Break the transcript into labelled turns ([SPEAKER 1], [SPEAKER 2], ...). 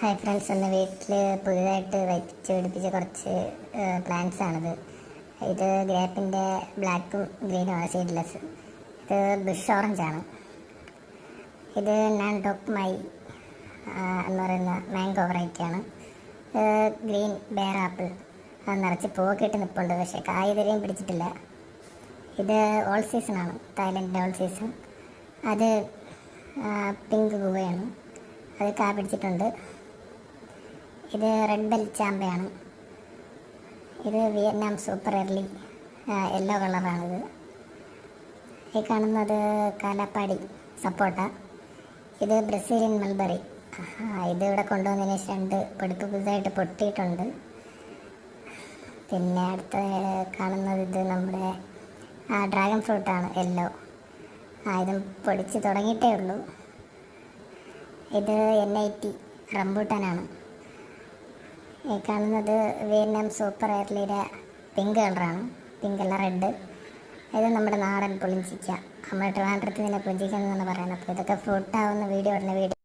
[SPEAKER 1] Hi friends ഒന്ന് വീട്ടിൽ പുതിയതായിട്ട് വെച്ച് പിടിപ്പിച്ച കുറച്ച് പ്ലാന്റ്സ് ആണിത്. ഇത് ഗ്രേപ്പിന്റെ ബ്ലാക്കും ഗ്രീനും ആണ് സീഡ്ലെസ് ഇത് ബുഷ് ഓറഞ്ച് ആണ്. ഇത് നാൻ ടോപ്പ് മൈ എന്ന് പറയുന്ന മാംഗോ വെറൈറ്റി ആണ്. ഗ്രീൻ ബെയർ ആപ്പിൾ നിറച്ച് പൂക്കിട്ട് നിൽപ്പുണ്ട് പക്ഷേ കായ് ഇതുവരെയും പിടിച്ചിട്ടില്ല. ഇത് ഓൾ സീസൺ ആണ് തായ്ലൻഡിന്റെ ഓൾ സീസൺ അത് പിങ്ക് ഗുവയാണ് അത് കാ പിടിച്ചിട്ടുണ്ട്. ഇത് റെഡ് ബെൽ ചാമ്പയാണ്. ഇത് വിയറ്റ്നാം സൂപ്പർ എർലി യെല്ലോ കളറാണിത് ഈ കാണുന്നത് കാലാപ്പാടി സപ്പോട്ട ഇത് ബ്രസീലിയൻ മൽബറി ഇത് ഇവിടെ കൊണ്ടുവന്നതിന് ശേഷം രണ്ട് പൊടിപ്പ് പുതുതായിട്ട് പൊട്ടിയിട്ടുണ്ട്. പിന്നെ അടുത്ത കാണുന്നത് ഇത് നമ്മുടെ ഡ്രാഗൺ ഫ്രൂട്ടാണ് യെല്ലോ ആ ഇതും പൊടിച്ച് തുടങ്ങിയിട്ടേ ഉള്ളൂ. ഇത് എൻ ഐ ടി റംബൂട്ടാനാണ്. ഈ കാണുന്നത് വിയറ്റ്നാം സൂപ്പർ എയർലിയുടെ പിങ്ക് കളറാണ്. പിങ്ക് അല്ല റെഡ്. ഇത് നമ്മുടെ നാടൻ പുളിഞ്ചിക്ക. നമ്മുടെ ട്രിവാൻഡ്രത്തിൽ നിന്നെ എന്നാണ് പറയുന്നത്. അപ്പോൾ ഇതൊക്കെ ഫ്രൂട്ടാവുന്ന വീഡിയോ ഉടനെ വീഡിയോ